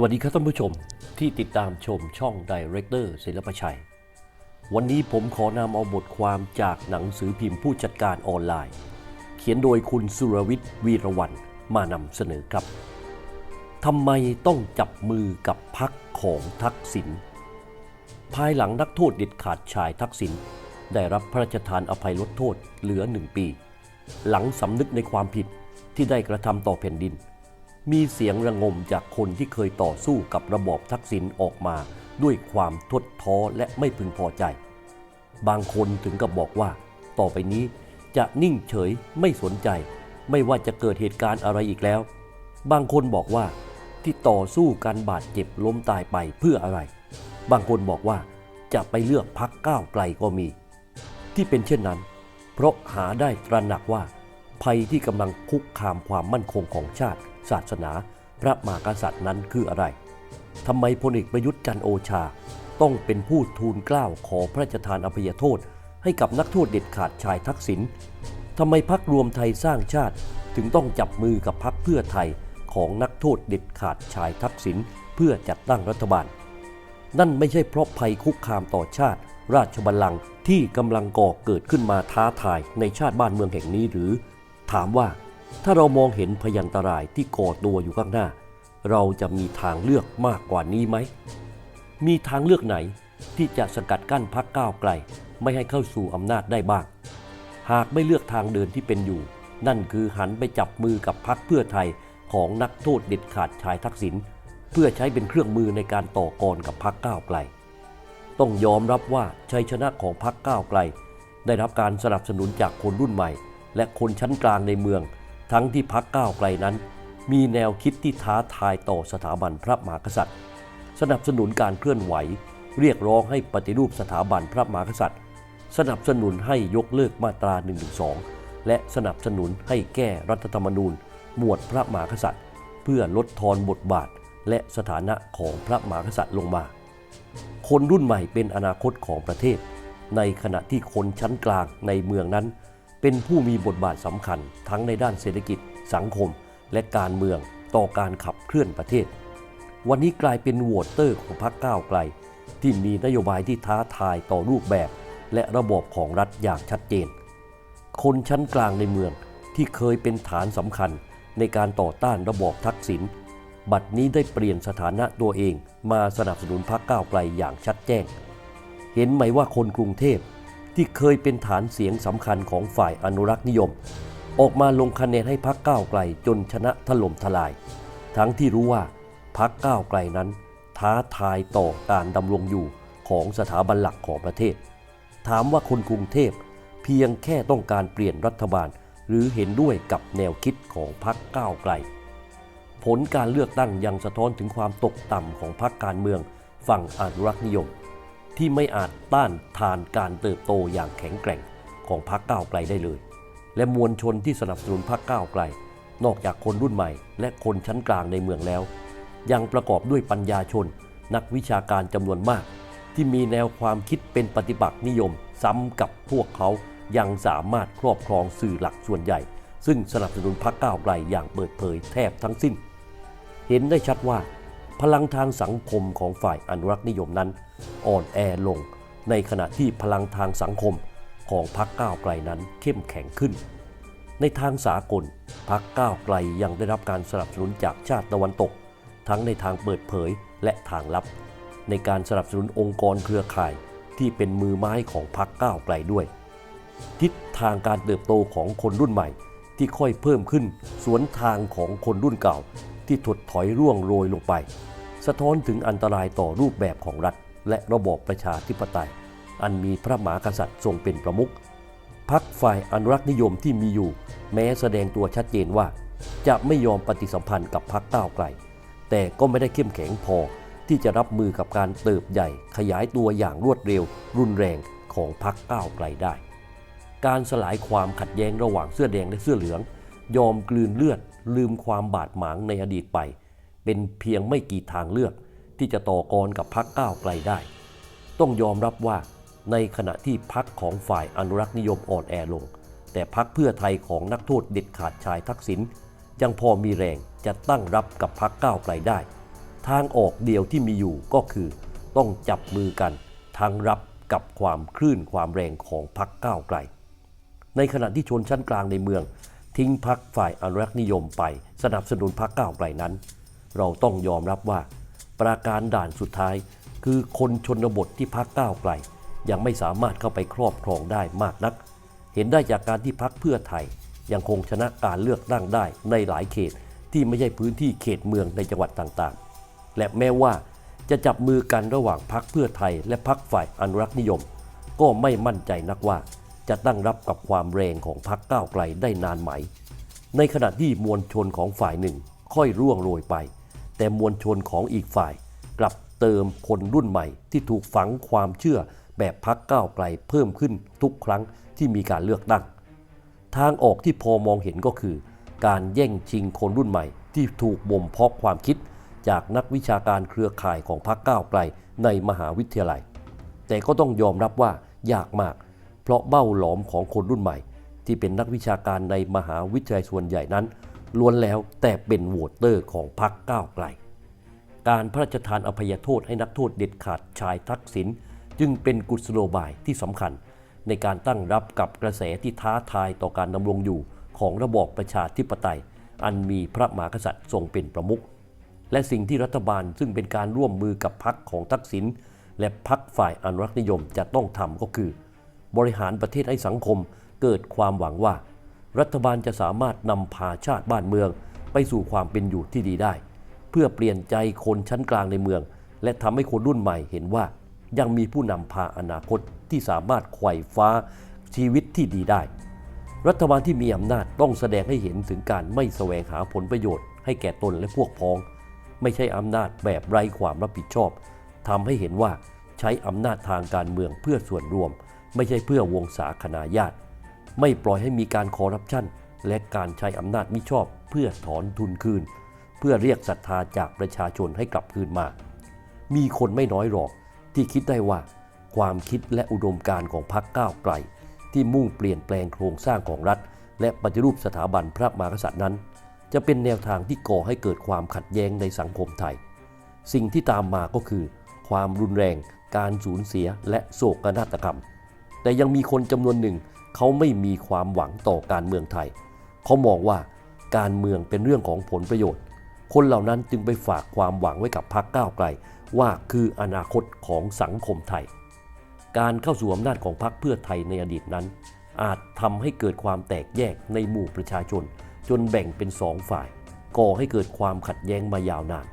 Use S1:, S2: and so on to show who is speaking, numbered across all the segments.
S1: สวัสดีครับท่านผู้ชมที่ติดตามชมช่อง Director ศิลปชัย วันนี้ผมขอนำเอาบทความจากหนังสือพิมพ์ผู้จัดการออนไลน์ เขียนโดยคุณสุรวิทย์วีรวันมานำเสนอครับทำไมต้องจับมือกับพักของทักษิณภายหลังนักโทษเด็ดขาดชายทักษิณได้รับพระราชทานอภัยลดโทษเหลือหนึ่งปี หลังสำนึกในความผิดที่ได้กระทำต่อแผ่นดิน มีเสียงระงมจากคนที่เคยต่อสู้กับระบอบทักษิณออกมา ด้วยความทดท้อและไม่พึงพอใจ บางคนถึงกับบอกว่า ต่อไปนี้จะนิ่งเฉยไม่สนใจ ไม่ว่าจะเกิดเหตุการณ์อะไรอีกแล้ว บางคนบอกว่าที่ต่อสู้การบาดเจ็บล้มตายไปเพื่ออะไร บางคนบอกว่าจะไปเลือกพักก้าวไกลก็มี ที่เป็นเช่นนั้น เพราะหาได้ตระหนักว่าภัยที่กำลังคุกคามความมั่นคงของชาติ ศาสนา พระมหากษัตริย์นั้นคืออะไรทำไมพลเอกประยุทธ์จันโอชา ต้องเป็นผู้ทูลเกล้าขอพระราชทานอภัยโทษ ให้กับนักโทษเด็ดขาดชายทักษิณทำไมพักรวมไทยสร้างชาติ ถึงต้องจับมือกับพักเพื่อไทยของนักโทษเด็ดขาดชายทักษิณเพื่อจัดตั้งรัฐบาล นั่นไม่ใช่เพราะภัยคุกคามต่อชาติ ราชบัลลังก์ที่กำลังก่อเกิดขึ้นมาท้าทายในชาติบ้านเมืองแห่งนี้หรือ ถามว่า ถ้าเรามองเห็นพยันตรายที่ก่อตัวอยู่ข้างหน้า เราจะมีทางเลือกมากกว่านี้ไหม มีทางเลือกไหนที่จะสกัดกั้นพักก้าวไกล ไม่ให้เข้าสู่อำนาจได้บ้าง หากไม่เลือกทางเดินที่เป็นอยู่ นั่นคือหันไปจับมือกับพักเพื่อไทยของนักโทษเด็ดขาดชายทักษิณเพื่อใช้เป็นเครื่องมือในการต่อกรกับพักก้าวไกล ต้องยอมรับว่าชัยชนะของพักก้าวไกล ได้รับการสนับสนุนจากคนรุ่นใหม่ และคนชั้นกลางในเมือง ทั้งที่พักก้าวไกลนั้น มีแนวคิดที่ท้าทายต่อสถาบันพระมหากษัตริย์ สนับสนุนการเคลื่อนไหว เรียกร้องให้ปฏิรูปสถาบันพระมหากษัตริย์ สนับสนุนให้ยกเลิกมาตรา1นึและสนับสนุนให้แก้รัฐธรรมนูญ หมวดพระมหากษัตริย์ เพื่อลดทอนบทบาท และสถานะของพระมหากษัตริย์ลงมา คนรุ่นใหม่เป็นอนาคตของประเทศ ในขณะที่คนชั้นกลางในเมืองนั้น เป็นผู้มีบทบาทสำคัญทั้งในด้านเศรษฐกิจ สังคม และการเมืองต่อการขับเคลื่อนประเทศ วันนี้กลายเป็นโหวตเตอร์ของพรรคก้าวไกล ที่มีนโยบายที่ท้าทายต่อรูปแบบ และระบบของรัฐอย่างชัดเจน คนชั้นกลางในเมืองที่เคยเป็นฐานสำคัญในการต่อต้านระบอบทักษิณบัดนี้ได้เปลี่ยนสถานะตัวเองมาสนับสนุนพรรคก้าวไกลอย่างชัดแจ้ง เห็นไหมว่าคนกรุงเทพ ที่เคยเป็นฐานเสียงสำคัญของฝ่ายอนุรักษ์นิยม ออกมาลงคะแนนให้พรรคก้าวไกลจนชนะถล่มทลาย ทั้งที่รู้ว่าพรรคก้าวไกลนั้น ท้าทายต่อการดำรงอยู่ของสถาบันหลักของประเทศ ถามว่าคนกรุงเทพเพียงแค่ต้องการเปลี่ยนรัฐบาล หรือเห็นด้วยกับแนวคิดของพรรคก้าวไกล ผลการเลือกตั้งยังสะท้อนถึงความตกต่ำของพรรคการเมืองฝั่งอนุรักษ์นิยม ที่ไม่อาจต้านทานการเติบโตอย่างแข็งแกร่งของพรรคก้าวไกลได้เลย และมวลชนที่สนับสนุนพรรคก้าวไกล นอกจากคนรุ่นใหม่ และคนชั้นกลางในเมืองแล้ว ยังประกอบด้วยปัญญาชน นักวิชาการจำนวนมาก ที่มีแนวความคิดเป็นปฏิบัตินิยม ซ้ำกับพวกเขายังสามารถครอบครองสื่อหลักส่วนใหญ่ ซึ่งสนับสนุนพรรคก้าวไกลอย่างเปิดเผยแทบทั้งสิ้น เห็นได้ชัดว่า พลังทางสังคมของฝ่ายอนุรักษ์นิยมนั้น อ่อนแอลง ในขณะที่พลังทางสังคมของพรรคก้าวไกลนั้นเข้มแข็งขึ้น ในทางสากลพรรคก้าวไกลยังได้รับการสนับสนุนจากชาติตะวันตก ทั้งในทางเปิดเผยและทางลับ ในการสนับสนุนองค์กรเครือข่ายที่เป็นมือไม้ของพรรคก้าวไกลด้วย ทิศทางการเติบโตของคนรุ่นใหม่ที่ค่อยเพิ่มขึ้น สวนทางของคนรุ่นเก่า ที่ถดถอยร่วงโรยลงไป สะท้อนถึงอันตรายต่อรูปแบบของรัฐ และระบอบประชาธิปไตย อันมีพระมหากษัตริย์ทรงเป็นประมุขพักฝ่ายอนุรักษนิยมที่มีอยู่ แม้แสดงตัวชัดเจนว่า จะไม่ยอมปฏิสัมพันธ์กับพักก้าวไกล แต่ก็ไม่ได้เข้มแข็งพอที่จะรับมือกับการเติบใหญ่ขยายตัวอย่างรวดเร็ว รุนแรงของพักก้าวไกลได้ การสลายความขัดแย้งระหว่างเสื้อแดงและเสื้อเหลือง ยอมกลืนเลือด ลืมความบาดหมางในอดีตไป เป็นเพียงไม่กี่ทางเลือก ที่จะต่อกรกับพักก้าวไกลได้ ต้องยอมรับว่าในขณะที่พักของฝ่ายอนุรักษ์นิยมอ่อนแอลง แต่พักเพื่อไทยของนักโทษเด็ดขาดชายทักษิณยังพอมีแรงจะตั้งรับกับพักก้าวไกลได้ ทางออกเดียวที่มีอยู่ก็คือ ต้องจับมือกันทางรับกับความคลื่นความแรงของพรรคก้าวไกล ในขณะที่ชนชั้นกลางในเมือง ทิ้งพักฝ่ายอนุรักษ์นิยมไป สนับสนุนพักก้าวไกลนั้น เราต้องยอมรับว่า ปราการด่านสุดท้าย คือคนชนบทที่พักก้าวไกล ยังไม่สามารถเข้าไปครอบครองได้มากนัก เห็นได้จากการที่พักเพื่อไทย ยังคงชนะการเลือกตั้งได้ในหลายเขตที่ไม่ใช่พื้นที่เขตเมืองในจังหวัดต่างๆ และแม้ว่าจะจับมือกันระหว่างพักเพื่อไทยและพักฝ่ายอนุรักษ์นิยม ก็ไม่มั่นใจนักว่า จะตั้งรับกับความแรงของพักก้าวไกลได้นานไหม ในขณะที่มวลชนของฝ่ายหนึ่งค่อยร่วงโรยไป แต่มวลชนของอีกฝ่าย กลับเติมคนรุ่นใหม่ที่ถูกฝังความเชื่อแบบพักก้าวไกลเพิ่มขึ้นทุกครั้งที่มีการเลือกตั้ง ทางออกที่พอมองเห็นก็คือ การแย่งชิงคนรุ่นใหม่ ที่ถูกบ่มเพาะความคิด จากนักวิชาการเครือข่ายของพรรคก้าวไกลในมหาวิทยาลัย แต่ก็ต้องยอมรับว่ายากมาก เพราะเบ้าหลอมของคนรุ่นใหม่ ที่เป็นนักวิชาการในมหาวิทยาลัยส่วนใหญ่นั้น ล้วนแล้วแต่เป็นโหวตเตอร์ของพรรคก้าวไกล การพระราชทานอภัยโทษให้นักโทษเด็ดขาดชายทักษิณจึงเป็นกุศโลบายที่สำคัญ ในการตั้งรับกับกระแสที่ท้าทายต่อการดำรงอยู่ของระบอบประชาธิปไตย อันมีพระมหากษัตริย์ทรงเป็นประมุขและสิ่งที่รัฐบาลซึ่งเป็นการร่วมมือกับพรรคของทักษิณและพรรคฝ่ายอนุรักษนิยมจะต้องทำก็คือ บริหารประเทศให้สังคม เกิดความหวังว่า รัฐบาลจะสามารถนำพาชาติบ้านเมือง ไปสู่ความเป็นอยู่ที่ดีได้ เพื่อเปลี่ยนใจคนชั้นกลางในเมือง และทำให้คนรุ่นใหม่เห็นว่า ยังมีผู้นำพาอนาคตที่สามารถไขว่ฟ้าชีวิตที่ดีได้ รัฐบาลที่มีอำนาจต้องแสดงให้เห็นถึงการไม่แสวงหาผลประโยชน์ ให้แก่ตนและพวกพ้อง ไม่ใช่อำนาจแบบไร้ความรับผิดชอบทำให้เห็นว่าใช้อำนาจทางการเมืองเพื่อส่วนรวม ไม่ใช่เพื่อวงศาคณาญาติ ไม่ปล่อยให้มีการคอร์รัปชันและการใช้อำนาจมิชอบ เพื่อถอนทุนคืน เพื่อเรียกศรัทธาจากประชาชนให้กลับคืนมา มีคนไม่น้อยหรอกที่คิดได้ว่า ความคิดและอุดมการณ์ของพรรคก้าวไกล ที่มุ่งเปลี่ยนแปลงโครงสร้างของรัฐ และปฏิรูปสถาบันพระมหากษัตริย์นั้น จะเป็นแนวทางที่ก่อให้เกิดความขัดแย้งในสังคมไทย สิ่งที่ตามมาก็คือ ความรุนแรง การสูญเสียและโศกนาฏกรรม แต่ยังมีคนจำนวนหนึ่ง เขาไม่มีความหวังต่อการเมืองไทย เขามองว่าการเมืองเป็นเรื่องของผลประโยชน์ คนเหล่านั้นจึงไปฝากความหวังไว้กับพรรคก้าวไกล ว่าคืออนาคตของสังคมไทย การเข้าสู่อำนาจของพรรคเพื่อไทยในอดีตนั้น อาจทำให้เกิดความแตกแยกในหมู่ประชาชน จนแบ่งเป็นสองฝ่าย ก่อให้เกิดความขัดแย้งมายาวนาน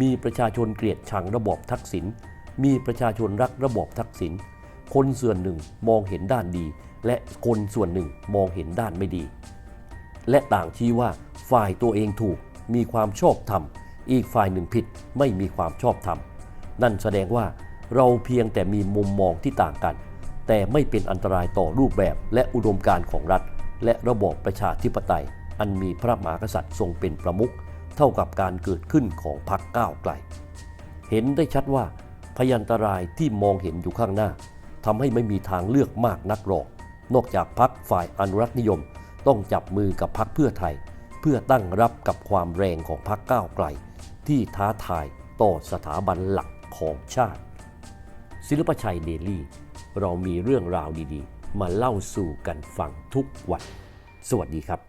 S1: มีประชาชนเกลียดชังระบอบทักษิณมีประชาชนรักระบอบทักษิณ คนส่วนหนึ่งมองเห็นด้านดี และคนส่วนหนึ่งมองเห็นด้านไม่ดี และต่างชี้ว่าฝ่ายตัวเองถูกมีความชอบธรรม อีกฝ่ายหนึ่งผิดไม่มีความชอบธรรม นั่นแสดงว่าเราเพียงแต่มีมุมมองที่ต่างกัน แต่ไม่เป็นอันตรายต่อรูปแบบและอุดมการณ์ของรัฐ และระบอบประชาธิปไตย อันมีพระมหากษัตริย์ทรงเป็นประมุขเท่ากับการเกิดขึ้นของพรรคก้าวไกล เห็นได้ชัดว่าพยันตรายที่มองเห็นอยู่ข้างหน้า ทำให้ไม่มีทางเลือกมากนักหรอก นอกจากพรรคฝ่ายอนุรักษนิยม ต้องจับมือกับพรรคเพื่อไทย เพื่อตั้งรับกับความแรงของพรรคก้าวไกล ที่ท้าทายต่อสถาบันหลักของชาติ ศิลปชัยเดลี่ เรามีเรื่องราวดีๆ มาเล่าสู่กันฟังทุกวัน สวัสดีครับ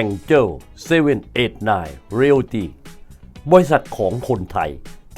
S1: Angel 789 Realty บริษัทของคนไทย